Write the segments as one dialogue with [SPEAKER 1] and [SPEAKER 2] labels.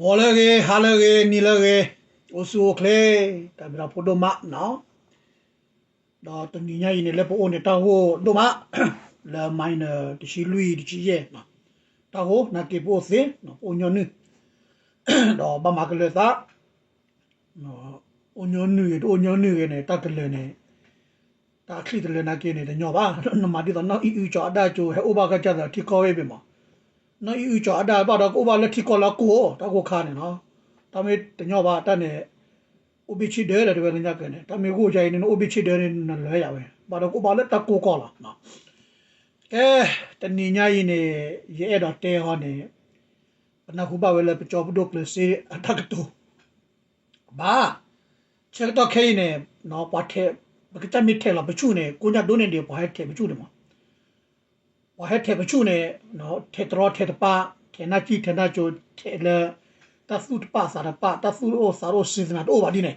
[SPEAKER 1] ဝါလကေဟာလကေနီလကေအိုဆူကလေတဘရာဖိုဒိုမနော်တော့တနီညာရင်လည်းပိုနေတောင်းဟိုဒိုမလာမိုင်းတရှိလူတရှိရဲ့နော်တောင်းဟိုနာကေပိုစင်နော်အိုညွန်နုတော့ဘာမကလေသာနော်အိုညွန်နုရအိုညွန်နုရနဲ့တတ်ကလေးနဲ့တာခလီတလည်းနာကေနေတယ်ညောပါနမတီတော့နော်အီအူချောအဒါချိုဟဲအိုဘာကကြတာတီကောဝဲပြီမှာ နော်ယူချာအတာပါတော့ကိုပါလက်ထီကောလာကိုတော့ကိုခါနေနော်ဒါမေတညောပါတတ်နေဥပိချိတယ်တဲ့ဘယ်ညကနေဒါမေကိုကြိုင်နေဥပိချိတယ်နဲ့လဲရပဲပါတော့ကိုပါလက်တကိုကောလာနော်ကဲတဏညရင်နေရဲတော့တဲဟောနေပနခုပါဝဲလေပချောပဒုကလစီအတကတူဘာချက်တော့ခဲနေနော်ပတ်ထဲဘကတမီထဲလာပချုနေကိုညဒုနေတယ်ဘာဟဲထဲပချုနေမှာ ဝါဟက်ထေပချူနေနော်ထေတရောထေတပါထေနာကြီးထေနာချိုထေလတသုတပါစာရပါတသုရောစာရောစိစနာတော့ဘာဒီနေ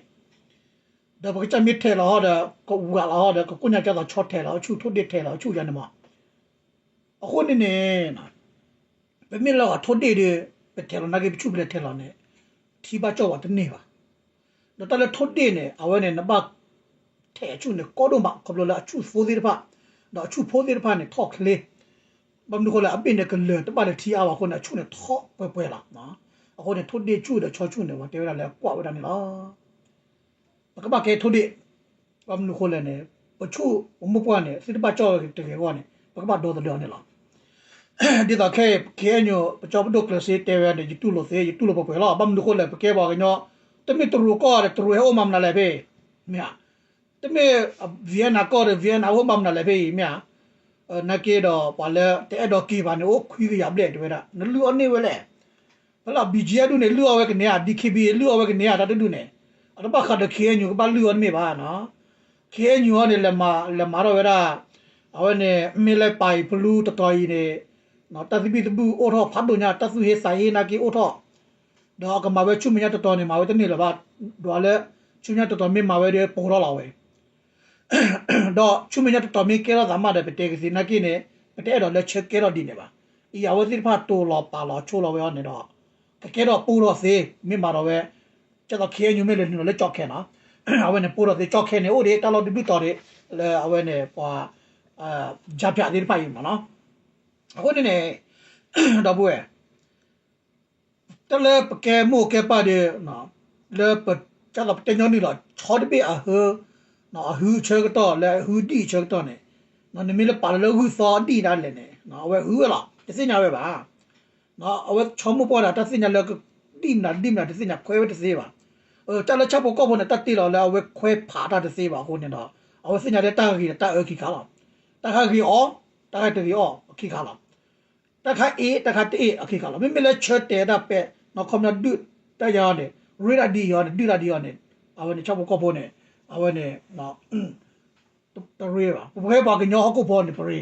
[SPEAKER 1] ဒါပကချမြစ်ထဲလာဟောဒါကောဝါလာဟောဒါကကုညာကြတော့ချော့ထဲလာချူထုတ်တဲ့ထဲလာချူရနေမှာအခုနေနေနော်ဘယ်မြလောက်ထုတ်တဲ့ပထဲလာနာကေပချူပလက်ထဲလာနေထီပါကြောက်ပါတနေ့ပါတော့တလဲထုတ်တဲ့နေအဝဲနေနပတ်ထဲအချူနေကောတော့မကဘလလာအချူဖိုးသေးတပတ်တော့အချူဖိုးသေးတပတ်နေထော့ကလေး bam du khola apin de kle to ba de thi awa khona chu ne tho pwe pwe la na a khone thu de chu de cho chu ne wa te la le kwa wa da ne la ba ka ba ke thu de bam du khola ne pa chu mo pwa ne si de ba cho de ke wa ne ba ka ba do de ne la ဒီတော့ခဲခဲညိုပချောပဒုကလစီတေဝဲတဲ့တူလို့စေတူလို့ပပလာဘမ်ဒုခိုလဲပကေပါကညောတမီတူကောရတူဟဲအိုမမ်နာလဲဘေမြာတမီဗီယနာကောရဗီယနာဟိုမမ်နာလဲဘေမြာ နကေတော့ပါလဲတဲ့တော့ကေပါနေကိုခွီးရပြတဲ့တွေ့တာနလူအနေဝဲလဲဘလာ BGA တို့နေလူအဝဲကနေ DKB လူအဝဲကနေတာတူနေအတော့ပါခါတခေညူကပါလူအနေပါနော်ခေညူကနေလဲမလဲမတော့ဝဲတာအဝဲနေမေလဲပိုင်ဘလူးတတော်ကြီးနေနော်တသပိတဘူးအိုတော့ဖတ်တို့ညာတဆုဟေဆိုင်ဟေနာကေအိုတော့တော့ကမဝဲချုမညာတတော်နေမှာဝဲတနေလပါတော့လဲချုညာတတော်မေမှာဝဲတဲ့ပေါ်တော့လာဝဲ တော့ချုမညတ်တော်မီကဲတော့သမတဲ့ပတေကစီနကိနေပတေတော့လက်ချက်ကဲတော့ဒီနေပါဤအဝစီဖတ်တိုလောပါလောချိုလောဝဲနေတော့ကဲတော့ပူတော့စေမိမာတော့ဝဲကျတော့ခဲညုမဲလေနော်လက်ကြောက်ခဲနော်အဝဲနေပူတော့စေကြောက်ခဲနေဦးဒီတလောဒီဘီတော်တယ်လေအဝဲနေပွာအာဂျာပြဒီဖိုင်မနော်အခုနေနေတော့ဘူးတလဲပကဲမို့ကဲပါတဲ့နော်လေပကျတော့တညောနီတော့ချော်တပိအဟေ နော်အဟူချက်တော့လဲဟူတီချက်တော့နဲ့နော်နမီလပါလလို့ဟူစောတီတာလဲနဲ့နော်အဝဲဟူလားတစင်ညာပဲပါနော်အဝဲချောမပေါ်တာတစင်ညာလဲတိမနာတိမနာတစင်ညာခွဲပဲတစေးပါအော်တလချက်ပေါ်ကောပေါ်နဲ့တတ်တိတော့လဲအဝဲခွဲဖာတာတစေးပါဟိုနေတော့အဝဲစင်ညာတဲ့တာကြီးတာအကြီးကားလားတခါကြီးအော်တခါတကြီးအော်အကြီးကားလားတခါအေးတခါတေးအကြီးကားလားမင်းမလဲချက်တဲ့တာပဲနော်ခွန်နဒုတရရတယ်ရီရာဒီရတယ်ဒူရာဒီရတယ်အဝဲချောပေါ်ကောပေါ်နဲ့ အဝဲနဲ့နော်တရေပါဘယ်ပါကညောအခုပေါ်နေပရေ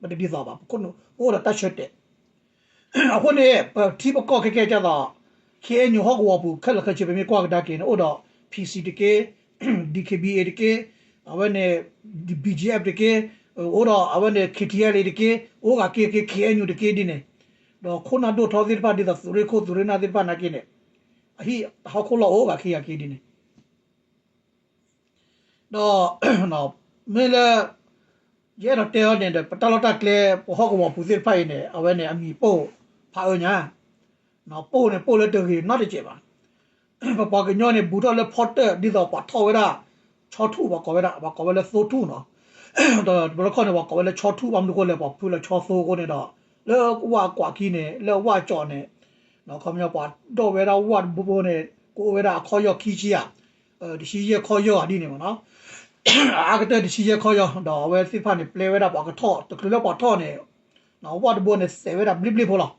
[SPEAKER 1] မတဒီသာပါခုနဟိုရတချက်တဲ့အခုနေတီဘကော့ခဲခဲကြတော့ခေညဟောကဝပူခက်လက်ခချေပေကွာကဒါကင်းအိုတော့ PC တကေ DKB တကေအဝဲနဲ့ BGF တကေအိုတော့အဝဲနဲ့ KTL တကေအိုက KK KNU တကေဒီနေတော့ခုနတော့ထောသစ်ပါဒီသရေခိုသူရနာသစ်ပါနာကိနေအဟိဟောခိုလောအိုကခေယကေဒီနေ တော့နော်မဲလာရဲတော့တဲနေတဲ့ပတလတာကလေပဟောကမပူစစ်ဖိုင်နေအဝဲနေအမီပို့ဖာအညာနော်ပို့နေပို့လက်တကြီးနော်တကြပါပပကညောနေဘူတော့လေဖော့တဲ့ဒီတော့ပတ်ထော်ဝဲတာချောထူပါကောဝဲတာပါကောဝဲလေသိုထူနော်တော့ဘလခေါနေပါကောဝဲလေချောထူပါမလို့ကိုလေပါဖူလေချောသိုကိုနေတော့လေဝါကွာခီနေလေဝါကြော်နေနော်ခမရပါတော့ဝဲတာဝါဘူဘူနေကိုဝဲတာခေါ်ရခီချီရအဲဒီရှိရခေါ်ရအဒီနေမနော် အာကတဲ့ဒီရှိရခေါ်ရတော့ဝဲစစ်ဖာနေ play ဝဲတာပေါ့ကထော့တကလေးပေါ့ထော့နေနော်ဝတ်ဘုန်နေဆေဝဲတာဘလစ်ဘလစ်ဖိုလား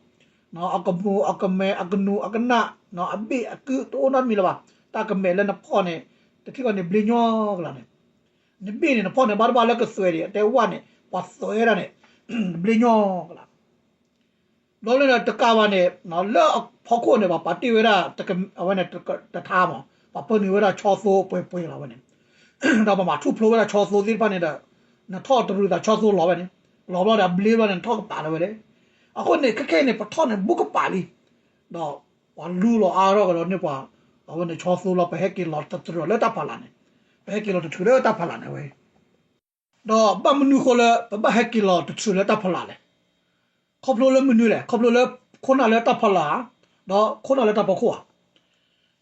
[SPEAKER 1] နော်အကမူအကမဲအကနူအကနာနော်အဘေအကူတိုနာမီလာပါတာကမဲလည်းနဖော့နေတတိကနေဘလညောကလာနေနေဘေနေနဖော့နေဘာဘာလက်ကဆွဲတယ်တဲဝါနေပတ်ဆွဲရနေဘလညောကလာလောလည်းတကပါနေနော်လောဖောက်ခုနေပါပါတီဝဲတာတကအဝဲနေတထားပါပပနေဝဲတာချောဆိုးပွဲပွဲလာဝဲနေ ဒါပမာထူဖလိုပဲချောဆိုသေးပါနေတာနထော့တရူဒါချောဆိုလောပဲနေလောလောဒါဘလီဘာနဲ့ထော့ပါလောပဲလေအခုနေခက်ခဲနေပထော့နေဘုကပါလီတော့ဝလူလောအာရောကတော့နေပါအဝင်ချောဆိုလောပဲဟက်ကီလောတတရလောတပါလာနေပဲဟက်ကီလောတထူလောတပါလာနေဝဲတော့ဘမနူခေါ်လဲဘဟက်ကီလောတထူလောတပါလာလေခေါပလိုလဲမနူလဲခေါပလိုလဲခုနလဲတပါလာတော့ခုနလဲတပါခွာ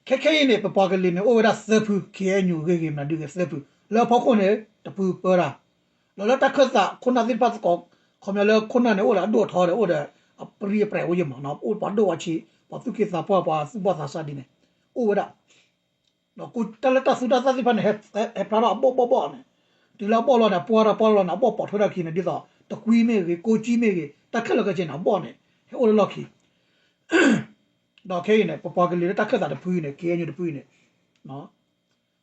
[SPEAKER 1] ခက်ခဲရင်နေပပကလေးနေအိုဒါဆဖူကေညူဂေဂေမနာဒီကဆဖူလောဖခုန်နေတပူပရာလောလတခသခုနာဒီပတ်ကောခမလောခုနာနေအိုဒါဒိုထော်နေအိုဒါအပရိပရဝေမနာအိုပန်ဒိုဝချီပတုကေသပွားပါစဘသဆာဒီနေအိုဒါနော်ကုတလတဆူဒသတိဖန်ဟက်ဟက်ပရာဘောဘောဘောနေဒီလောပေါ်လောနာပွာရာပေါ်လောနာဘောပေါ်ထော်ရခိနေဒီတော့တကွီးမေကေကိုကြီးမေကေတခက်လကချင်းနော်ဘောနေဟိုလောလောခိ တော့ခဲနေပပကလေးတက်ခက်တာတပူးနေကဲညတပူးနေနော်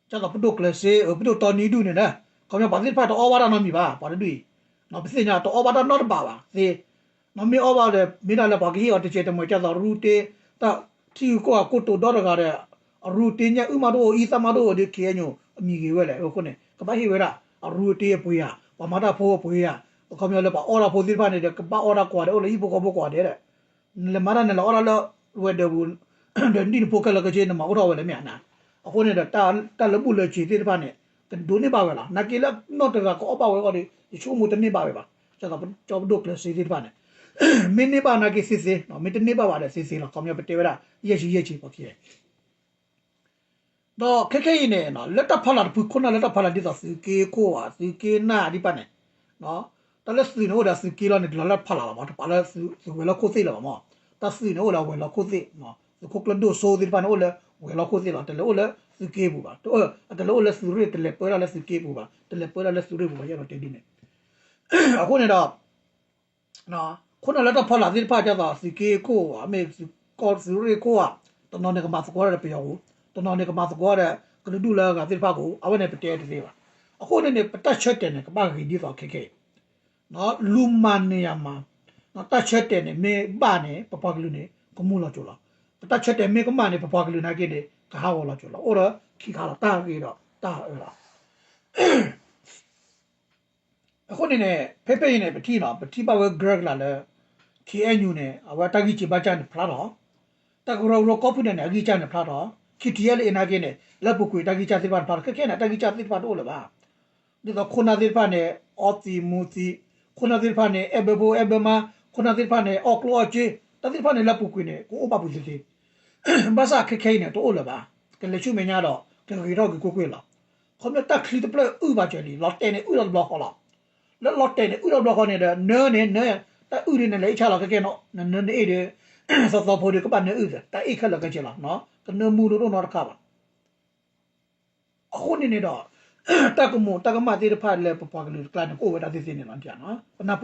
[SPEAKER 1] ကျတော့ပဒုကလစေပဒုတော်နီဒူနေနော်ကောင်းရပါသစ်ဖတ်တော့အဝါရနော်မိပါပါတို့နော်ပစညာတော့အဝါရနော်ပါပါသေနော်မေအဝါရမိလာလပါကြီးအော်တချေတမွေကျတော့ရူတေတာတီကိုကကိုတိုတော့ရကားတဲ့အရူတေညာဥမာတို့ဤသမတို့ဒီကဲညအမိကြီးဝဲလေဟုတ်ကနေကပိုက်ဟိဝဲတာအရူတေပွေးရပမတာဖိုးပွေးရကောင်းရလပါအော်ရာဖိုးသစ်ဖတ်နေတယ်ကပအော်ရာကွာတယ်ဟိုလေဤဘောကဘောကွာတယ်လေမရနဲ့လော်ရာလော ဝဲတဲ့ဘူးဒန်ဒီပိုကလကချေနမအော်တော်ဝဲလေမြန်နာအခုနေတာတာတာလပုလချီတဲ့ပါနဲ့ဒိုနေပါဝဲလားနာကီလာနော်တကကောပါဝဲကောဒီချိုးမှုတနေပါဝဲပါကျတော့ကြောက်ဒုတ်ကလစီတဲ့ပါနဲ့မင်းနေပါနာကီစစ်စစ်နော်မင်းတနေပါပါတဲ့စစ်စစ်လားကောင်းမြပတေဝရရက်ချီရက်ချီပေါ့ဖြစ်တော့ခက်ခဲနေနော်လက်တဖလာဘူးခုနလက်တဖလာဒီတော့စီကေကိုပါစီကေနာဒီပါနဲ့နော်တလက်စီနိုဒါစီကီလာနေလာလာဖလာလာမပါလာစီဝဲလာကိုသိလာမ တစီနိုလာဝဲလာကိုသိနော်ကိုကလဒိုဆိုဒီပန်အိုလာဝဲလာကိုသိလာတလေအိုလာစီကေဘူးပါတော့တလေအိုလာစီရီတလေပေါ်လာစီကေဘူးပါတလေပေါ်လာစီရီဘူးပါရတော့တင်းနေအခုနေတော့နော်ခုနလည်းတော့ဖလာဒီဖာကြတာစီကေကိုအမေကောစီရီကိုอ่ะတနော်နေကမစကောရပြယောတနော်နေကမစကောရကလဒူလာကဒီဖာကိုအဝနေပတဲတေးပါအခုနေပတချက်တဲ့နေကပါကြီးဒီတော့ခေခေနော်လူမန်နေရမှာ နော်တတ်ချက်တဲ့နေမေပါနေပပကလူနေကမှုလာကြလားတတ်ချက်တဲ့မေကမနေပပကလူနာကိနေကဟာဝလာကြလားအော်ရခိခါလာတာကြီးတော့တာရလားအခုနေနေဖေဖေနေပတိနော်ပတိပါဝဲဂရက်လာလေ KNU နဲ့အဝတကြီးချပါချန်ဖလာတော့တကရောရောကော်ပူနဲ့အကြီးချန်ဖလာတော့ KTL အနာကိနေလက်ပုကွေတကြီးချသိပါဖလာခက်ခဲနေတကြီးချသိပါတော့လေပါဒီတော့ခုနာသိပါနဲ့အော်တီမူတီခုနသစ်ဖာနေအဘဘောအဘမ ခုနသစ်ဖာနေအော်ကလောချေတသစ်ဖာနေလပုကွေနေကိုအပပူစီစီဘာသာခခဲနေတော့လပါကလေချုမညာတော့ကလေတော့ကိုကွေလာခမတက်ခလီတပလဥပါချေလီလော့တဲနေဥလော့ဘလော့ဟောလာလော့လော့တဲနေဥလော့ဘလော့ဟောနေတဲ့နဲနေနဲတဥရနေလေချလာခခဲနော်နနနေအေးစောစောဖို့ဒီကပနေဥစတအိခလကချလာနော်ကနမူလို့တော့တော့ခါပါအခုနေနေတော့တကမတကမတေဖာလေပပကလူကလန်ကိုဝတာသိစနေလန်ပြနော်နပ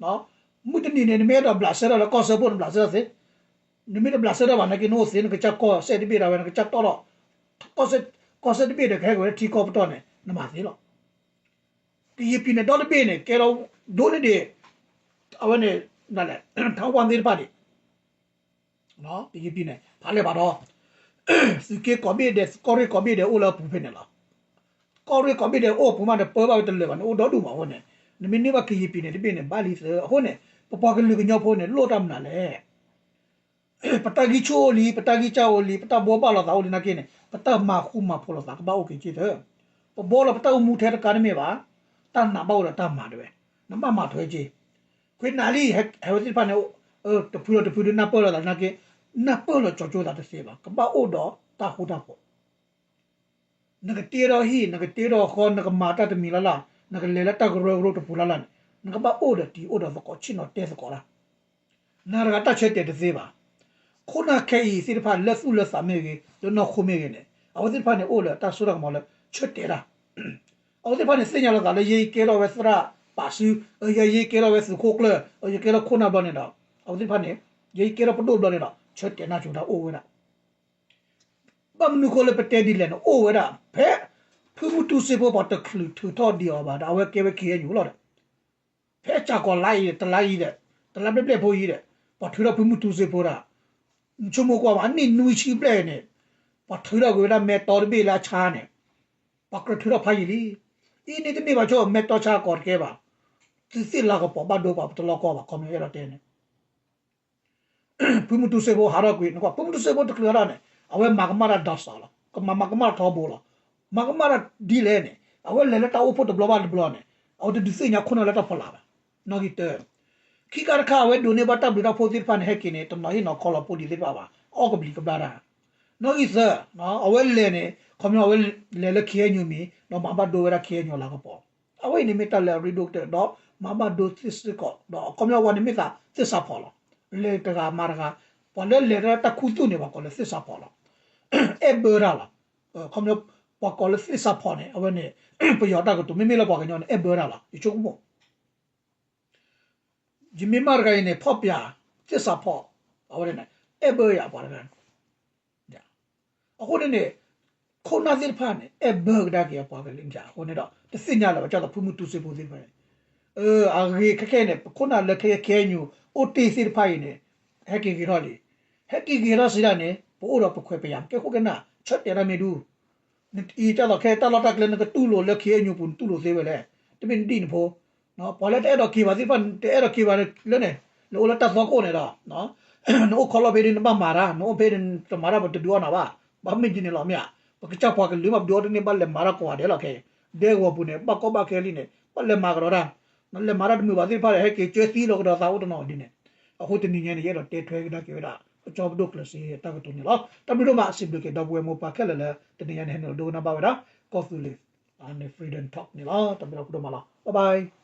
[SPEAKER 1] နေကီတာတပလေလေပကလူလကီတချိုကမူလောချောလာအတေပတ်တဲဝဒီနေအီလာဝစေချိုနေတတပလီမီတနေပါဘာသာနာကင်းနေပဝဲကညောဖို့ကတဲ့တဲ့တခုတာဖို့မင်းနေကတာကေတော့ကီယီပီနေတပေပေမင်းပေါ်ပါဝနဲ့ပါလီတော့ဘူးပဲသူတို့မလောက်ကော့ပြောတော့ပြပါသူတို့လည်းလက်ပြောကော့ဆာဖို့တူနေပါနော်မူတနေနေမဲတော့ဘလာဆာတော့ကော့ဆာဖို့ဘလာဆာစေနမေဘလာဆာတော့ဘာနကိနိုစင်းကချက်ကောဆက်တပြတာပဲကချက်တော့ကော့ဆာကော့ဆာတပြတဲ့ခဲကိုတီကောပတော့နေနမသေးတော့ဒီပြနေတော့ပြနေကဲတော့ဒိုးနေတယ်အဝနဲ့နားလဲထောင်းဝန်သေးပါလေနော်ဒီပြနေဘာလဲပါတော့စီကေကောဘီတဲ့ကောရီကောဘီတဲ့အိုလာပူဖနေလားကောရီကောဘီတဲ့အိုပူမတဲ့ပေါ်ပါတဲ့လေပါနော်တော့ဒူမဟုတ်နဲ့ နမင်းနေပါခရီးပြနေတပြင်းနေပါလီဆိုဟိုနေပပကလူကညောဖို့နေလို့တမ်းနာလေပတကီချိုလီပတကီချောလီပတဘောပါလာတော့လီနာကင်းနေပတမာခုမဖို့လာကဘာအိုကေချစ်တယ်ပဘောလာပတမူထဲတကာနေမေပါတန်နာဘောလာတမ်းမာတယ်နမမထွေးချေခွေနာလီဟဲဝတိပနေเออတဖူတဖူနာပေါ်လာနာကင်းနာပေါ်လာကြောကြောတာတစေပါကဘာအိုတော့တာဟိုတာပေါ့နကတေရောဟီနကတေရောခေါ်နကမာတာတမီလာလား nagalela tagro ro to pulala ngaba oda ti oda vako chino te vako la naraga ta chete de zeba khona kei sirpa lesu lesa mege do no khome ge ne awu sirpa ne oda ta sura ma la chete la awu sirpa ne senya la la ye ke lo vesra pasu ye ye ke lo vesu kokle ye ke lo khona ba ne da awu sirpa ne ye ke lo podo ba ne da chete na chu da o we da ဘမနုခိုလပတဲဒီလဲနော်အိုဝဲတာဖဲ ဖူမှုတူစေဘောဘတ်ကလူထူတော်ဒီအော်ဘာဒါဝဲကေဝဲကေညူလို့ဖဲချာကောလိုက်တလိုက်တဲ့တလပပလက်ဖို့ကြီးတဲ့ဘာထူတော့ဖူမှုတူစေဘောတာချုံမကွာဘာနိနူချီပလဲနဲ့ဘာထူတော့ကိုဒါမဲတော်ဘေးလာချာနဲ့ဘာကထူတော့ဖိုင်လီအင်းနေတနေဘာချောမဲတော်ချာကော်ကဲပါစစ်စစ်လာကပေါ်ဘာဒိုပါတလောကောပါကွန်မြူရတဲ့နဲ့ pumutu sebo hara kwi no pumutu sebo to klara ne awe magmara dasala ko magmara to bola magmara dile ne awe lele ta opo to bloba blo ne aw de disinya khono leta phala ba no gi te ki kar kha awe done bata bida phosir fan he kine to no hi no khola po di le ba ba o ko bli ko bara no gi sa no awe le ne khomyo awe lele khiye nyu mi no ma ba do wera khiye nyu la ko po awe ni meta le reductor do ma ba do sis ko do khomyo wa ni meta sisa phola လေတကမာရကပေါ်လေလေရ တခုတုနေပါကောလေစစ်စာပေါ်လာအဲဘောရလာခမလို့ပေါ်ကောလေစစ်စာပေါ်နေအဝနေပယောတာကတူမမေလာပေါ်ကညောအဲဘောရလာဒီချုံမို့ဂျီမီမာရကိုင်းနေဖော့ပြစစ်စာပေါ်အဝနေအဲဘောရပါရကန်ညာအခုနေခုနာစစ်ဖာနေအဲဘောဒါကရပေါ်ကလင်းကြအခုနေတော့တစညာလာကြောက်ဖူးမှုတူစေဖို့စစ်ဖာเอออาเรแค่ๆเนี่ยคนน่ะละแค่แค่ညူโอตีสิไผเนี่ยဟက်ကီကီရောလေဟက်ကီကီရောစီရနေပို့တော့ပခွဲပယံကဲခုကနာချက်တယ်ရမေဒူဒီတတော့ခဲတတော့တက်လည်းကတူလို့လက်ခဲညူပွန်တူလို့သေးပဲလေတမင်ဒီနဖိုနော်ပေါ်လက်တဲ့တော့ကီပါစီပန်တဲ့တော့ကီပါလေနေလောလတ်တော့ကိုနေတော့နော်နိုခလဘေရင်ဘာမာရာနိုဘေရင်တမာရာဘတ်ဒူနာဘာဘာမင်းဂျင်းလောမြပကချပွားကလူမဘဒိုနေဘလက်မာရာကွာတယ်လောခဲဒေဝပုနေပကောဘခဲလီနေပလက်မာကရောနော်လေမာရတ်မြူပါသေးပါဟဲ့ကေကျွဲသီးလို့ကတော့သာဝတနော်ဒီနေအခုတနည်းငယ်ရတော့တဲထွဲကြတာကေ ဒါကြောဘဒုကလစီတာကတုန်လောတမလို့မအစစ်ဘလကေဒဘဝမပါခက်လလတနည်းငယ်ဟဲ့နော်ဒိုနာပါဝဒါကော်ဖီလီအနေ freedom talk နေလားတမလို့ကတော့မလား bye bye